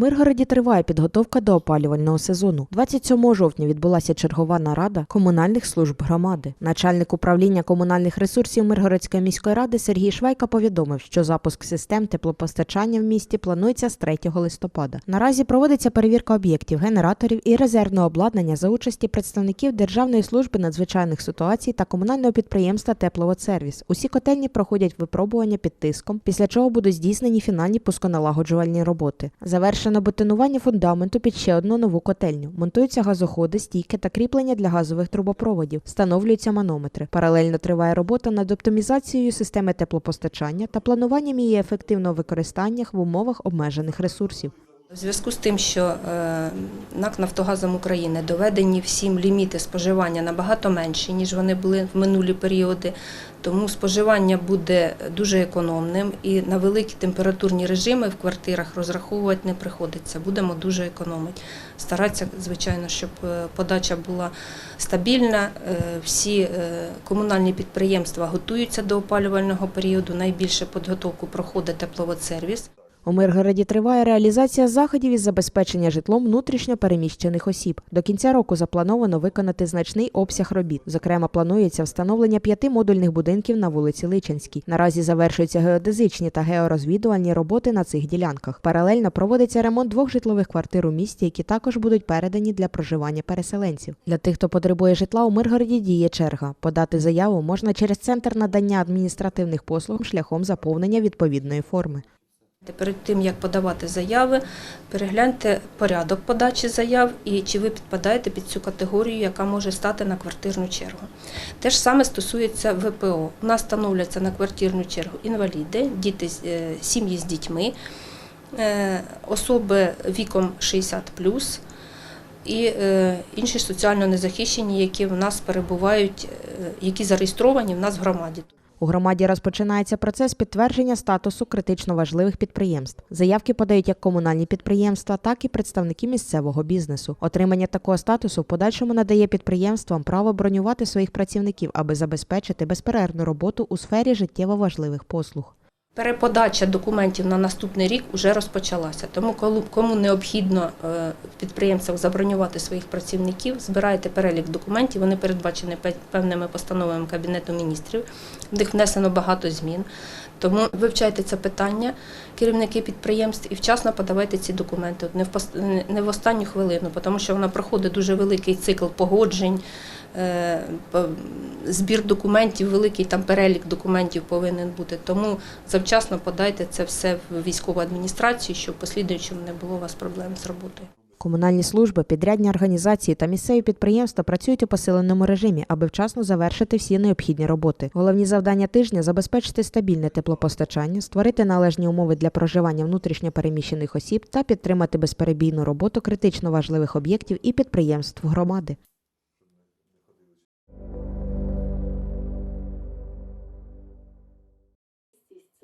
Миргороді триває підготовка до опалювального сезону. 27 жовтня відбулася чергова нарада комунальних служб громади. Начальник управління комунальних ресурсів Миргородської міської ради Сергій Швайка повідомив, що запуск систем теплопостачання в місті планується з 3 листопада. Наразі проводиться перевірка об'єктів, генераторів і резервного обладнання за участі представників Державної служби надзвичайних ситуацій та комунального підприємства Тепловодсервіс. Усі котельні проходять випробування під тиском, після чого будуть здійснені фінальні пусконалагоджувальні роботи. Завершено бетонування фундаменту під ще одну нову котельню. Монтуються газоходи, стійки та кріплення для газових трубопроводів. Встановлюються манометри. Паралельно триває робота над оптимізацією системи теплопостачання та плануванням її ефективного використання в умовах обмежених ресурсів. У зв'язку з тим, що е, НАК «Нафтогазом України доведені всім ліміти споживання набагато менші, ніж вони були в минулі періоди, тому споживання буде дуже економним і на великі температурні режими в квартирах розраховувати не приходиться. Будемо дуже економити. Старатися, звичайно, щоб е, подача була стабільна. Е, Всі комунальні підприємства готуються до опалювального періоду. Найбільше підготовку проходить тепловодсервіс. У Миргороді триває реалізація заходів із забезпечення житлом внутрішньо переміщених осіб. До кінця року заплановано виконати значний обсяг робіт. Зокрема, планується встановлення п'яти модульних будинків на вулиці Личинській. Наразі завершуються геодезичні та георозвідувальні роботи на цих ділянках. Паралельно проводиться ремонт двох житлових квартир у місті, які також будуть передані для проживання переселенців. Для тих, хто потребує житла, у Миргороді діє черга. Подати заяву можна через центр надання адміністративних послуг шляхом заповнення відповідної форми. Перед тим як подавати заяви, перегляньте порядок подачі заяв і чи ви підпадаєте під цю категорію, яка може стати на квартирну чергу. Те ж саме стосується ВПО. У нас становляться на квартирну чергу інваліди, діти, е, сім'ї з дітьми, е, особи віком 60 і е, інші соціально незахищені, які в нас перебувають, які зареєстровані в нас в громаді. У громаді розпочинається процес підтвердження статусу критично важливих підприємств. Заявки подають як комунальні підприємства, так і представники місцевого бізнесу. Отримання такого статусу в подальшому надає підприємствам право бронювати своїх працівників, аби забезпечити безперервну роботу у сфері життєво важливих послуг. Переподача документів на наступний рік вже розпочалася. Тому кому необхідно е, в підприємствах забронювати своїх працівників, збирайте перелік документів. Вони передбачені певними постановами Кабінету міністрів. В них внесено багато змін. Тому вивчайте це питання, керівники підприємств, і вчасно подавайте ці документи. Не в останню хвилину, тому що вона проходить дуже великий цикл погоджень. Е, Збір документів, великий там перелік документів повинен бути. Тому завчасно подайте це все в військову адміністрацію, щоб в послідуючому не було у вас проблем з роботою. Комунальні служби, підрядні організації та місцеві підприємства працюють у посиленому режимі, аби вчасно завершити всі необхідні роботи. Головні завдання тижня забезпечити стабільне теплопостачання, створити належні умови для проживання внутрішньо переміщених осіб та підтримати безперебійну роботу критично важливих об'єктів і підприємств громади. –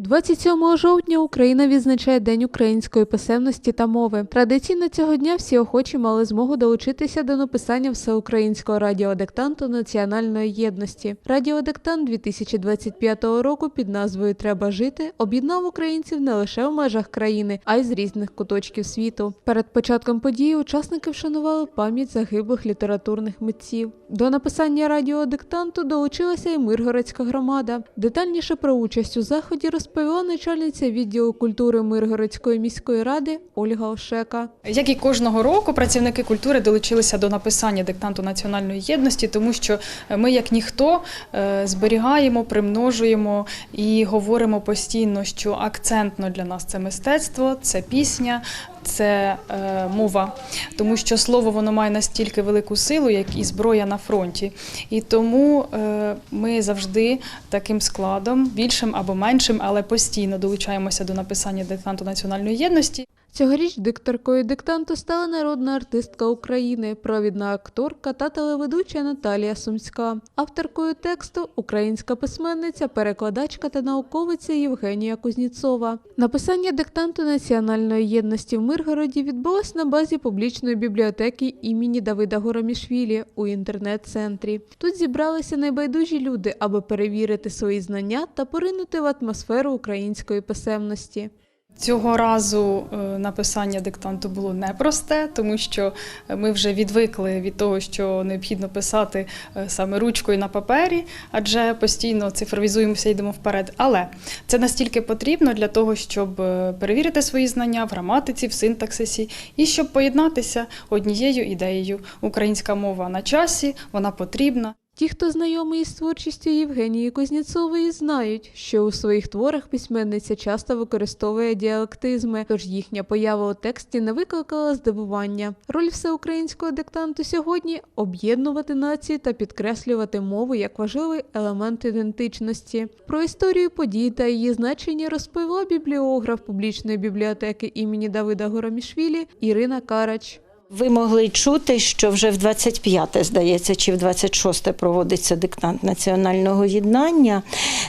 27 жовтня Україна відзначає День української писемності та мови. Традиційно цього дня всі охочі мали змогу долучитися до написання всеукраїнського радіодиктанту національної єдності. Радіодиктант 2025 року під назвою Треба жити об'єднав українців не лише в межах країни, а й з різних куточків світу. Перед початком події учасники вшанували пам'ять загиблих літературних митців. До написання радіодиктанту долучилася і Миргородська громада. Детальніше про участь у заході розповіла начальниця відділу культури Миргородської міської ради Ольга Ошека. Як і кожного року, працівники культури долучилися до написання диктанту національної єдності, тому що ми, як ніхто, е, зберігаємо, примножуємо і говоримо постійно, що акцентно для нас це мистецтво, це пісня. Це е, мова, тому що слово воно має настільки велику силу, як і зброя на фронті. І тому е, ми завжди таким складом, більшим або меншим, але постійно долучаємося до написання диктанту національної єдності. Цьогоріч дикторкою диктанту стала народна артистка України, провідна акторка та телеведуча Наталія Сумська. Авторкою тексту українська письменниця, перекладачка та науковиця Євгенія Кузніцова. Написання диктанту національної єдності в Миргороді відбулось на базі публічної бібліотеки імені Давида Горомішвілі у інтернет-центрі. Тут зібралися найбайдужі люди, аби перевірити свої знання та поринути в атмосферу української писемності. Цього разу е, написання диктанту було непросте, тому що ми вже відвикли від того, що необхідно писати е, саме ручкою на папері, адже постійно цифровізуємося йдемо вперед. Але це настільки потрібно для того, щоб е, перевірити свої знання в граматиці, в синтаксисі і щоб поєднатися однією ідеєю. Українська мова на часі, вона потрібна. Ті, хто знайомий із творчістю Євгенії Кузнєцової, знають, що у своїх творах письменниця часто використовує діалектизми, тож їхня поява у тексті не викликала здивування. Роль всеукраїнського диктанту сьогодні об'єднувати нації та підкреслювати мову як важливий елемент ідентичності. Про історію подій та її значення розповіла бібліограф публічної бібліотеки імені Давида Горомішвілі Ірина Карач. Ви могли чути, що вже в 25-те, здається, чи в 26-те проводиться диктант національного єднання,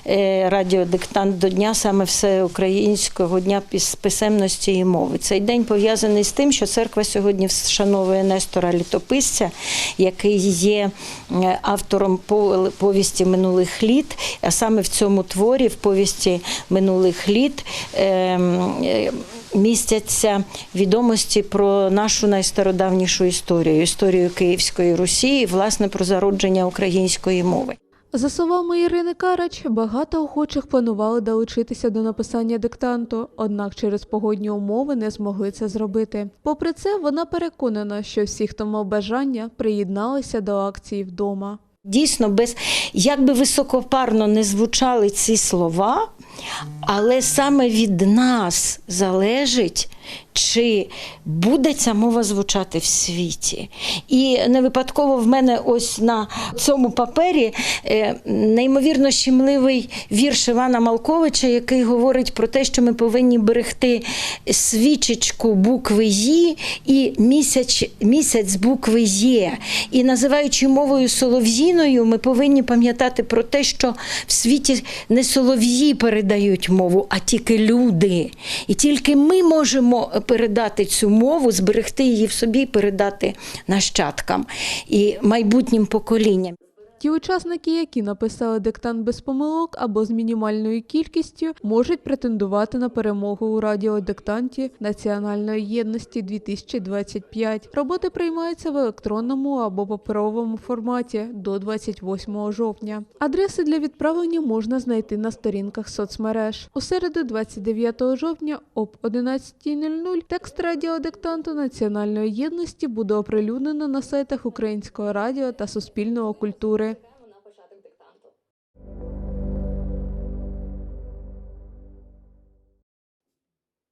е, радіодиктант до Дня саме всеукраїнського дня писемності і мови. Цей день пов'язаний з тим, що церква сьогодні вшановує Нестора Літописця, який є е, автором повісті минулих літ, а саме в цьому творі, в повісті минулих літ. Містяться відомості про нашу найстародавнішу історію, історію Київської Русі, і, власне, про зародження української мови. За словами Ірини Карач, багато охочих планували долучитися до написання диктанту, однак через погодні умови не змогли це зробити. Попри це, вона переконана, що всі, хто мав бажання, приєдналися до акції вдома. Дійсно, без як би високопарно не звучали ці слова, але саме від нас залежить, чи буде ця мова звучати в світі. І не випадково в мене ось на цьому папері е, неймовірно щемливий вірш Івана Малковича, який говорить про те, що ми повинні берегти свічечку букви «Ї» і місяць, місяць букви Є. І називаючи мовою солов'їною, ми повинні пам'ятати про те, що в світі не солов'ї передають мову, а тільки люди. І тільки ми можемо передати цю мову, зберегти її в собі передати нащадкам і майбутнім поколінням. Ті учасники, які написали диктант без помилок або з мінімальною кількістю, можуть претендувати на перемогу у радіодиктанті Національної єдності 2025. Роботи приймаються в електронному або паперовому форматі до 28 жовтня. Адреси для відправлення можна знайти на сторінках соцмереж. У середу, 29 жовтня, об 11.00 текст радіодиктанту Національної єдності буде оприлюднено на сайтах Українського радіо та Суспільного культури.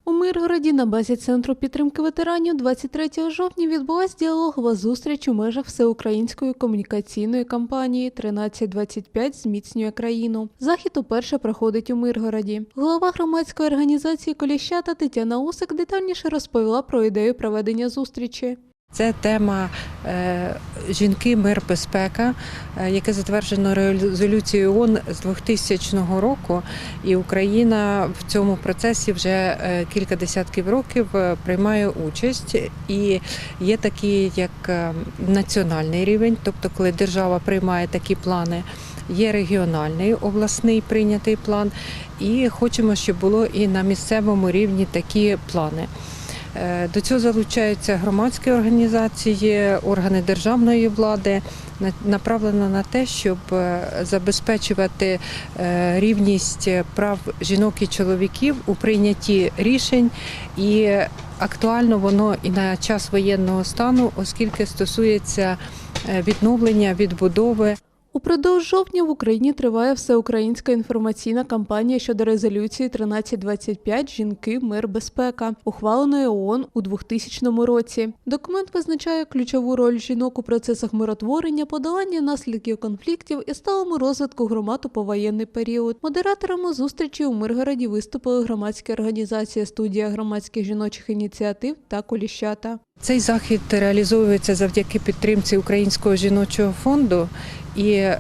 У Миргороді на базі Центру підтримки ветеранів 23 жовтня відбулась діалогова зустріч у межах всеукраїнської комунікаційної кампанії 1325 зміцнює країну. Захід уперше проходить у Миргороді. Голова громадської організації Коліщата Тетяна Усик детальніше розповіла про ідею проведення зустрічі. Це тема е, жінки, мир, безпека, е, яке затверджено резолюцією ООН з 2000 року. І Україна в цьому процесі вже е, кілька десятків років приймає участь. І є такий як національний рівень, тобто коли держава приймає такі плани. Є регіональний обласний прийнятий план, і хочемо, щоб було і на місцевому рівні такі плани. Е, До цього залучаються громадські організації, органи державної влади, на- направлено на те, щоб е, забезпечувати е, рівність прав жінок і чоловіків у прийнятті рішень. І актуально воно і на час воєнного стану, оскільки стосується відновлення, відбудови. Упродовж жовтня в Україні триває всеукраїнська інформаційна кампанія щодо резолюції 1325 Жінки, мир, безпека, ухваленої ООН у 2000 році. Документ визначає ключову роль жінок у процесах миротворення, подолання наслідків конфліктів і сталому розвитку громад у повоєнний період. Модераторами зустрічі у Миргороді виступили громадські організації студія громадських жіночих ініціатив та коліщата. Цей захід реалізовується завдяки підтримці Українського жіночого фонду. І е,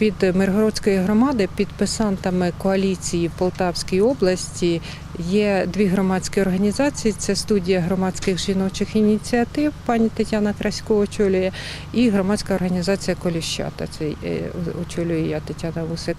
від Миргородської громади підписантами коаліції в Полтавській області є дві громадські організації: це студія громадських жіночих ініціатив, пані Тетяна Красько очолює, і громадська організація Коліщата. Це е, очолює я Тетяна Вусик.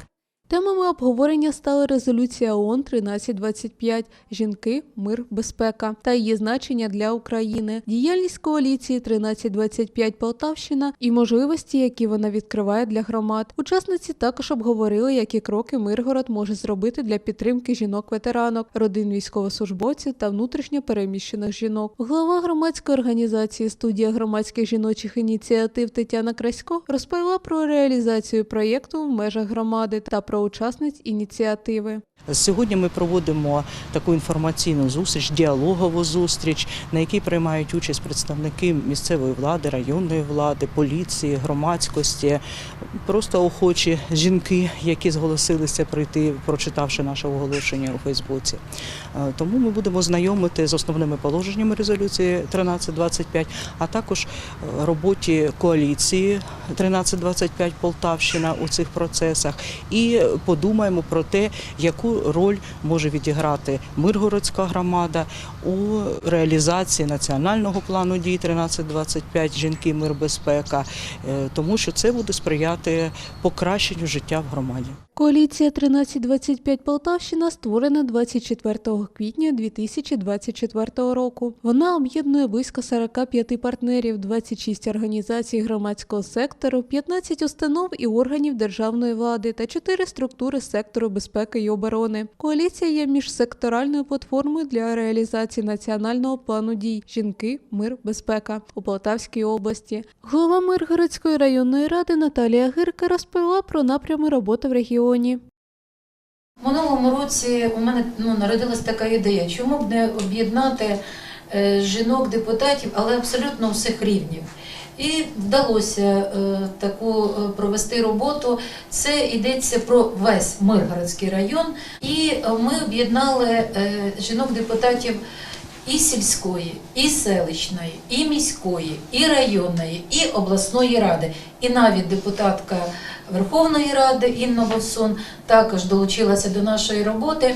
Темами обговорення стали резолюція ООН 1325 «Жінки, мир, безпека» та її значення для України, діяльність коаліції 1325 Полтавщина і можливості, які вона відкриває для громад. Учасниці також обговорили, які кроки Миргород може зробити для підтримки жінок-ветеранок, родин військовослужбовців та внутрішньо переміщених жінок. Глава громадської організації студія громадських жіночих ініціатив Тетяна Красько розповіла про реалізацію проєкту в межах громади та про учасниць ініціативи. Сьогодні ми проводимо таку інформаційну зустріч, діалогову зустріч, на якій приймають участь представники місцевої влади, районної влади, поліції, громадськості, просто охочі жінки, які зголосилися прийти, прочитавши наше оголошення у Фейсбуці. Е, Тому ми будемо знайомити з основними положеннями резолюції 1325, а також е, роботі коаліції 1325 Полтавщина у цих процесах. І подумаємо про те, яку роль може відіграти Миргородська громада у реалізації національного плану дій 1325 жінки, мир, безпека, е, тому що це буде сприяти покращенню життя в громаді. Коаліція 1325 Полтавщина створена 24 квітня 2024 року. Вона об'єднує близько 45 партнерів, 26 організацій громадського сектору, 15 установ і органів державної влади та 4 структури сектору безпеки і оборони. Коаліція є міжсекторальною платформою для реалізації національного плану дій Жінки, мир, безпека у Полтавській області. Голова Миргородської районної ради Наталія Гирка розповіла про напрями роботи в регіоні. Минулому році у мене ну, народилась така ідея, чому б не об'єднати жінок-депутатів, але абсолютно всіх рівнів. І вдалося е, таку е, провести роботу. Це йдеться про весь Миргородський район. І е, ми об'єднали е, жінок-депутатів і сільської, і селищної, і міської, і районної, і обласної ради. І навіть депутатка Верховної Ради Інна Бовсон також долучилася до нашої роботи.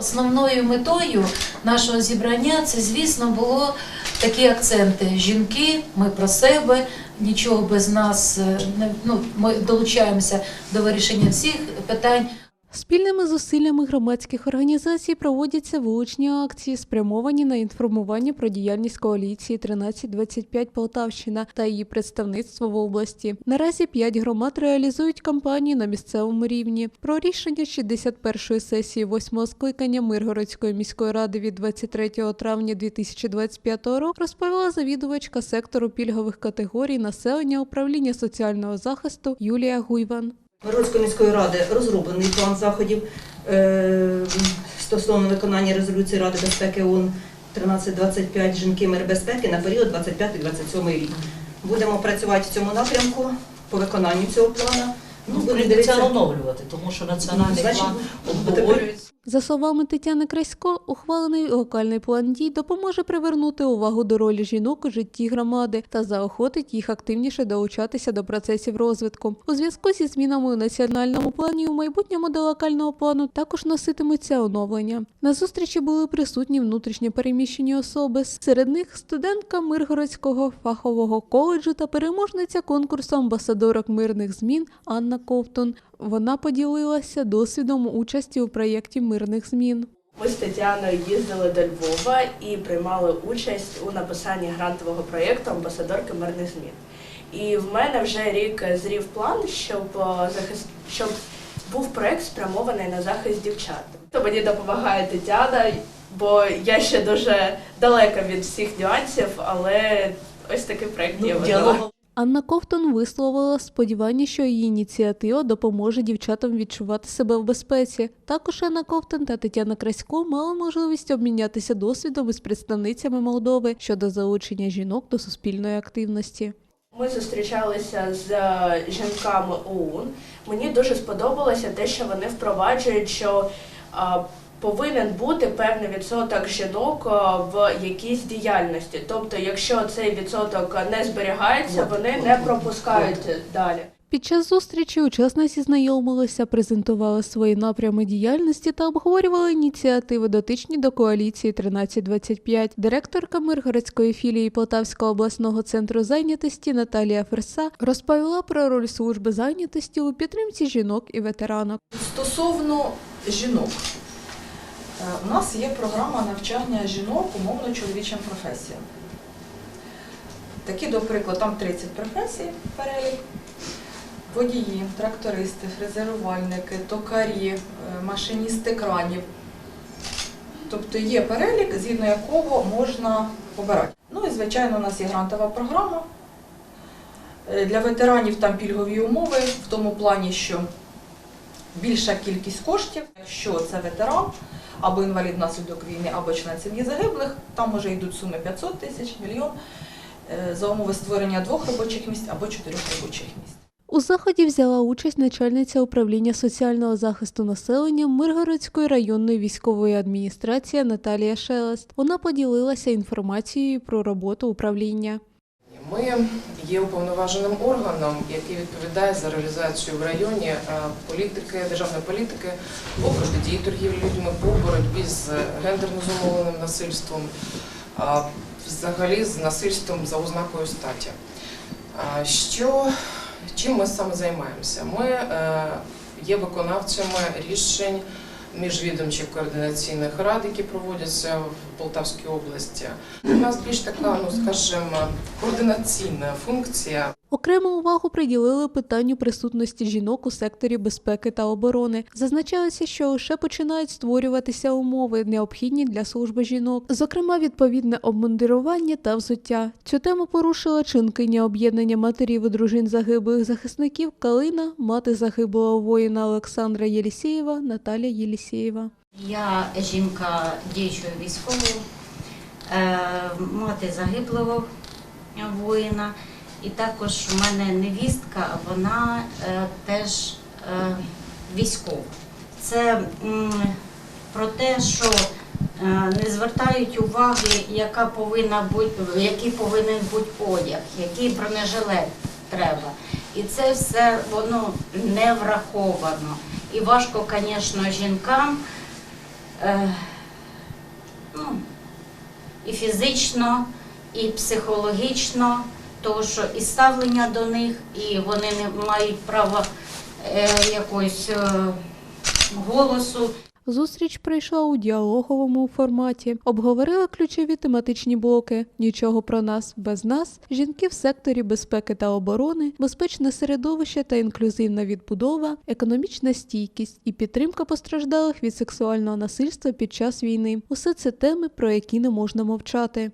Основною метою нашого зібрання це, звісно, було такі акценти: жінки, ми про себе, нічого без нас е, не ну, ми долучаємося до вирішення всіх питань. Спільними зусиллями громадських організацій проводяться вуличні акції, спрямовані на інформування про діяльність коаліції 1325 Полтавщина та її представництво в області. Наразі п'ять громад реалізують кампанії на місцевому рівні. Про рішення 61-ї сесії 8-го скликання Миргородської міської ради від 23 травня 2025 року розповіла завідувачка сектору пільгових категорій населення управління соціального захисту Юлія Гуйван. Миргородської міської ради розроблений план заходів е, стосовно виконання резолюції Ради безпеки ООН 1325 жінки мир безпеки на період 25-27 рік. Будемо працювати в цьому напрямку по виконанню цього плану. Ну, будемо прийдеться дивитися. оновлювати, тому що національний Значить, план обговорюється. За словами Тетяни Красько, ухвалений локальний план дій допоможе привернути увагу до ролі жінок у житті громади та заохотить їх активніше долучатися до процесів розвитку. У зв'язку зі змінами у національному плані у майбутньому до локального плану також носитимуться оновлення. На зустрічі були присутні внутрішньо переміщені особи. Серед них студентка Миргородського фахового коледжу та переможниця конкурсу амбасадорок мирних змін Анна Ковтун. Вона поділилася досвідом участі у проєкті мирних змін. Ми з Тетяною їздили до Львова і приймали участь у написанні грантового проєкту Амбасадорки мирних змін. І в мене вже рік зрів план, щоб е, захист... щоб був проєкт спрямований на захист дівчат. То мені допомагає Тетяна, бо я ще дуже далека від всіх нюансів, але ось такий проєкт є Ну, Анна Ковтун висловила сподівання, що її ініціатива допоможе дівчатам відчувати себе в безпеці. Також Анна Ковтун та Тетяна Красько мали можливість обмінятися досвідом із представницями Молдови щодо залучення жінок до суспільної активності. Ми зустрічалися з е, жінками ОУН. Мені дуже сподобалося те, що вони впроваджують, що е, повинен бути певний відсоток жінок е, в якійсь діяльності. Тобто, якщо цей відсоток не зберігається, вони не пропускають далі. Під час зустрічі учасниці знайомилися, презентували свої напрями діяльності та обговорювали ініціативи дотичні до коаліції 1325. Директорка Миргородської філії Полтавського обласного центру зайнятості Наталія Ферса розповіла про роль служби зайнятості у підтримці жінок і ветеранок. Стосовно жінок, у нас є програма навчання жінок умовно чоловічим професіям. Такі, до прикладу, там 30 професій перелік. Водії, трактористи, фрезерувальники, токарі, е, машиністи кранів. Тобто є перелік, згідно якого можна обирати. Ну і звичайно, у нас є грантова програма. Е, Для ветеранів там пільгові умови в тому плані, що більша кількість коштів, якщо це ветеран або інвалід внаслідок війни, або член сім'ї загиблих, там вже йдуть суми 500 тисяч, мільйон е, за умови створення двох робочих місць або чотирьох робочих місць. У заході взяла участь начальниця управління соціального захисту населення Миргородської районної військової адміністрації Наталія Шелест. Вона поділилася інформацією про роботу управління. Ми є уповноваженим органом, який відповідає за реалізацію в районі е, політики, державної політики по протидії торгівлі людьми, по боротьбі з гендерно зумовленим насильством, взагалі з насильством за ознакою статі. Що, чим ми саме займаємося? Ми е, є виконавцями рішень міжвідомчих координаційних рад, які проводяться в Полтавській області. У нас більш така, ну скажімо, координаційна функція. Окрему увагу приділили питанню присутності жінок у секторі безпеки та оборони. Зазначалося, що лише починають створюватися умови, необхідні для служби жінок, зокрема відповідне обмундирування та взуття. Цю тему порушила членкиня об'єднання матерів і дружин загиблих захисників Калина, мати загиблого воїна Олександра Єлісєєва Наталія Єлісєєва. Я жінка діючого військового, е, мати загиблого воїна. І також у мене невістка, вона е, теж е, військова. Це про те, що е, не звертають уваги, яка повинна бути, який повинен бути одяг, який бронежилет треба. І це все воно не враховано. І важко, звісно, жінкам е, ну, і фізично, і психологічно, тому що і ставлення до них, і вони не мають права е, якогось е, голосу. Зустріч пройшла у діалоговому форматі. Обговорили ключові тематичні блоки: нічого про нас без нас, жінки в секторі безпеки та оборони, безпечне середовище та інклюзивна відбудова, економічна стійкість і підтримка постраждалих від сексуального насильства під час війни. Усе це теми, про які не можна мовчати.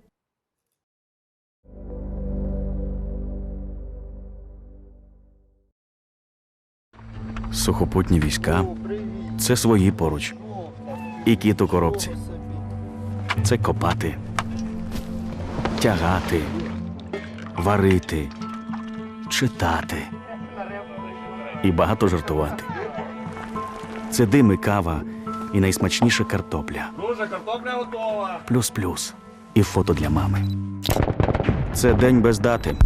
Сухопутні війська це свої поруч. І кіт у коробці. Це копати, тягати, варити, читати і багато жартувати. Це дим і кава, і найсмачніша картопля. Картопля готова. Плюс-плюс. І фото для мами. Це день без дати.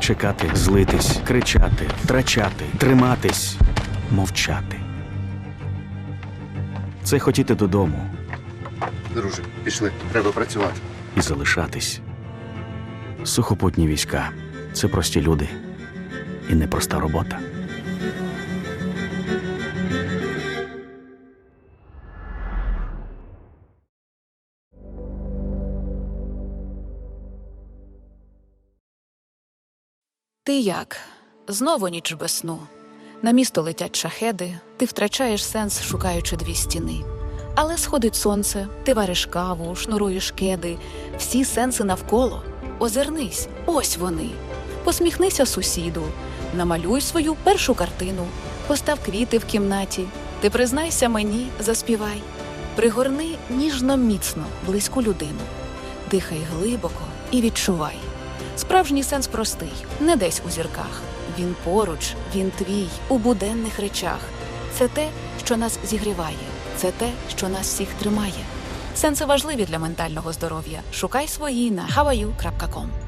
Чекати, злитись, кричати, втрачати, триматись, мовчати. Це хотіти додому Друже, пішли, треба працювати. і залишатись. Сухопутні війська це прості люди і непроста робота. Ти як? Знову ніч без сну. На місто летять шахеди, ти втрачаєш сенс, шукаючи дві стіни. Але сходить сонце, ти вариш каву, шнуруєш кеди, всі сенси навколо. Озирнись, ось вони. Посміхнися сусіду, намалюй свою першу картину, постав квіти в кімнаті. Ти признайся мені, заспівай. Пригорни ніжно міцно близьку людину. Дихай глибоко і відчувай. Справжній сенс простий, не десь у зірках. Він поруч, він твій у буденних речах. Це те, що нас зігріває, це те, що нас всіх тримає. Сенси важливі для ментального здоров'я. Шукай свої на hawaii.com.